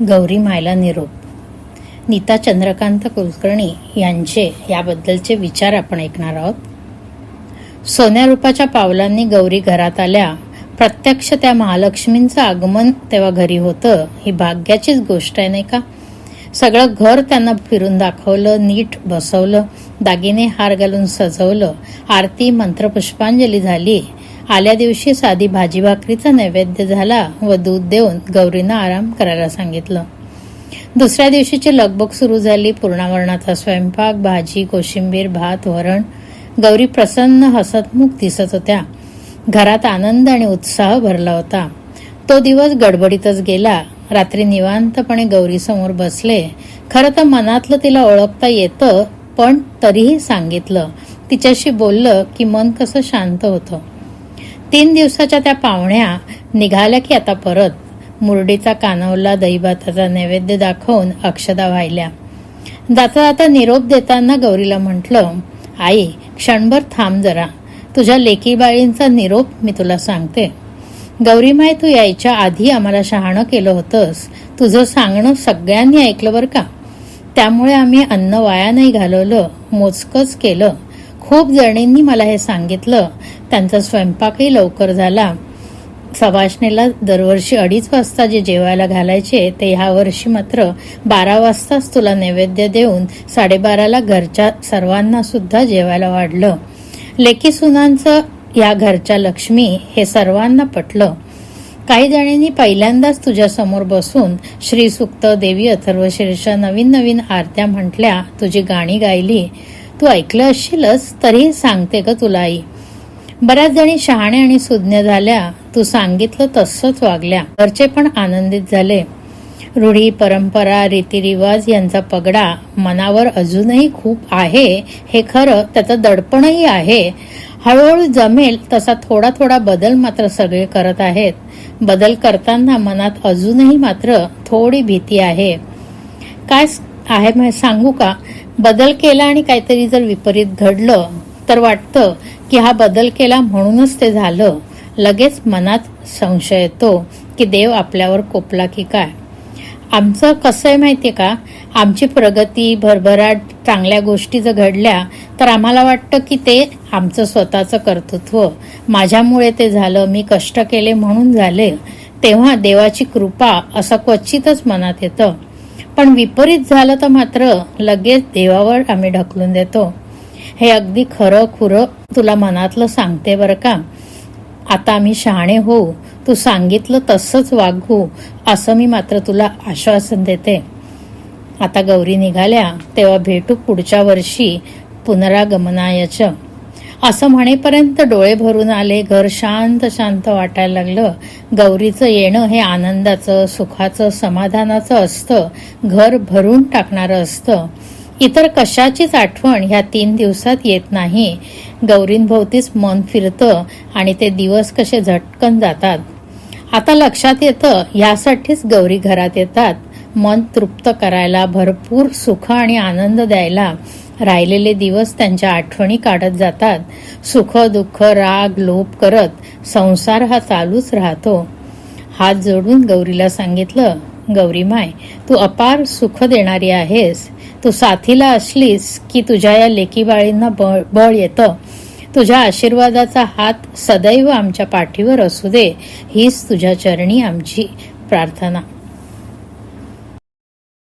गौरी मायला निरोप. नीता चंद्रकांत कुलकर्णी यांचे याबद्दलचे विचार आपण ऐकणार आहोत. सोन्या रूपाच्या पावलांनी गौरी घरात आल्या. प्रत्यक्ष त्या महालक्ष्मींचं आगमन तेव्हा घरी होतं ही भाग्याचीच गोष्ट आहे नाही का? सगळं घर त्यांना फिरून दाखवलं नीट बसवलं दागिने हार घालून सजवलं आरती मंत्रपुष्पांजली झाली आल्या दिवशी साधी भाजी भाकरीचा नैवेद्य झाला व दूध देऊन गौरीनं आराम करायला सांगितलं. दुसऱ्या दिवशीची लगबग सुरू झाली. पूर्णावरणाचा स्वयंपाक भाजी कोशिंबीर भात वरण. गौरी प्रसन्न हसतमुख दिसत होत्या. घरात आनंद आणि उत्साह भरला होता. तो दिवस गडबडीतच गेला. रात्री निवांतपणे गौरीसमोर बसले. खरं तर मनातलं तिला ओळखता येतं पण तरीही सांगितलं. तिच्याशी बोललं की मन कसं शांत होतं. तीन दिवसाच्या त्या पाहुण्या निघाल्या की आता परत. मुरडीचा कानवला दहीभाताचा नैवेद्य दाखवून अक्षदा व्हायल्या जाता जाता निरोप देताना गौरीला म्हटलं आई क्षणभर थांब जरा. तुझ्या लेकीबाळींचा निरोप मी तुला सांगते. गौरीमाय तू यायच्या आधी आम्हाला शहाणं केलं होतंस. तुझं सांगणं सगळ्यांनी ऐकलं बरं का? त्यामुळे आम्ही अन्न वाया नाही घालवलं मोजकंच केलं. खूप जणींनी मला हे सांगितलं. त्यांचा स्वयंपाकही लवकर झाला. सवाशनेला दरवर्षी अडीच वाजता जे जेवायला घालायचे ते ह्या वर्षी मात्र बारा वाजताच तुला नैवेद्य देऊन साडेबाराला घरच्या सर्वांना सुद्धा जेवायला वाढलं. लेकी सुनांचं या घरच्या लक्ष्मी हे सर्वांना पटलं. काही जणांनी पहिल्यांदाच तुझ्या समोर बसून श्री सुक्त देवी अथर्वशीर्ष नवीन नवीन आरत्या म्हटल्या तुझी गाणी गायली. तू ऐकलं असशीलच तरीही सांगते ग तुला आई बऱ्याच जणी शहाणे आणि सुज्ञ झाल्या तू सांगितलं तसंच वागल्या. घरचे पण आनंदित झाले. रूढी परंपरा रीतिरिवाज यांचा पगडा मनावर अजूनही खूप आहे. हे खरं त्याचं दडपणही आहे. हळूहळू जमेल तसा थोडा थोडा बदल मात्र सगळे करत आहेत. बदल करताना मनात अजूनही मात्र थोडी भीती आहे. काय आहे. माहीत सांगू का? बदल केला आणि काहीतरी जर विपरीत घडलं तर वाटतं की हा बदल केला म्हणूनच ते झालं. लगेच मनात संशय येतो की देव आपल्यावर कोपला की काय? आमचं कसं आहे माहिती आहे का? आमची प्रगती भरभराट चांगल्या गोष्टी जर घडल्या तर आम्हाला वाटतं की ते आमचं स्वतःचं कर्तृत्व. माझ्यामुळे ते झालं मी कष्ट केले म्हणून झाले. तेव्हा देवाची कृपा असं क्वचितच मनात येतं. पण विपरीत झालं तर मात्र लगेच देवावर आम्ही ढकलून देतो. हे अगदी खरं खुरं तुला मनातलं सांगते बरं का? आता आम्ही शहाणे होऊ. तू सांगितलं तसंच वागू असं मी मात्र तुला आश्वासन देते. आता गौरी निघाल्या तेव्हा भेटू पुढच्या वर्षी पुनरागमनायचं. असं म्हणेपर्यंत डोळे भरून आले घर शांत शांत वाटायला लागलं. गौरीचं येणं हे आनंदाचं सुखाचं समाधानाचं असतं. घर भरून टाकणारं असतं. इतर कशाचीच आठवण ह्या तीन दिवसात येत नाही. गौरींभोवतीच मन फिरतं आणि ते दिवस कसे झटकन जातात. आता लक्षात येतं ह्यासाठीच गौरी घरात येतात. मन तृप्त करायला भरपूर सुख आणि आनंद द्यायला. राहिलेले दिवस त्यांच्या आठवणी काढत जातात. सुख दुःख राग लोप करत संसार हा चालूच राहतो. हात जोडून गौरीला सांगितलं गौरी माय तू अपार सुख देणारी आहेस. तू साथीला असलीस की तुझ्या या लेकीबाळींना बळ बळ येतं. तुझ्या आशीर्वादाचा हात सदैव आमच्या पाठीवर असू दे. हीच तुझ्या चरणी आमची प्रार्थना.